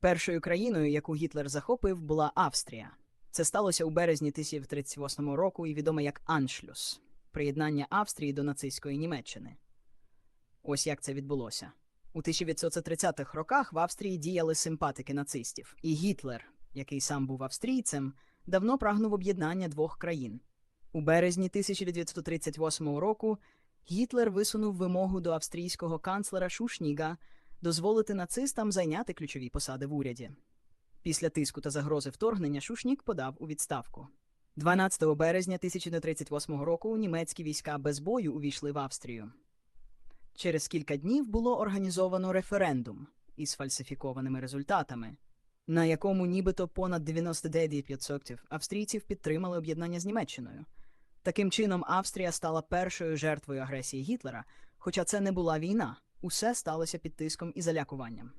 Першою країною, яку Гітлер захопив, була Австрія. Це сталося у березні 1938 року і відомо як Аншлюс приєднання Австрії до нацистської Німеччини. Ось як це відбулося. У 1930-х роках в Австрії діяли симпатики нацистів, і Гітлер, який сам був австрійцем, давно прагнув об'єднання двох країн. У березні 1938 року Гітлер висунув вимогу до австрійського канцлера Шушніга дозволити нацистам зайняти ключові посади в уряді. Після тиску та загрози вторгнення Шушнік подав у відставку. 12 березня 1938 року німецькі війська без бою увійшли в Австрію. Через кілька днів було організовано референдум із фальсифікованими результатами, на якому нібито понад 99% австрійців підтримали об'єднання з Німеччиною. Таким чином, Австрія стала першою жертвою агресії Гітлера, хоча це не була війна, усе сталося під тиском і залякуванням.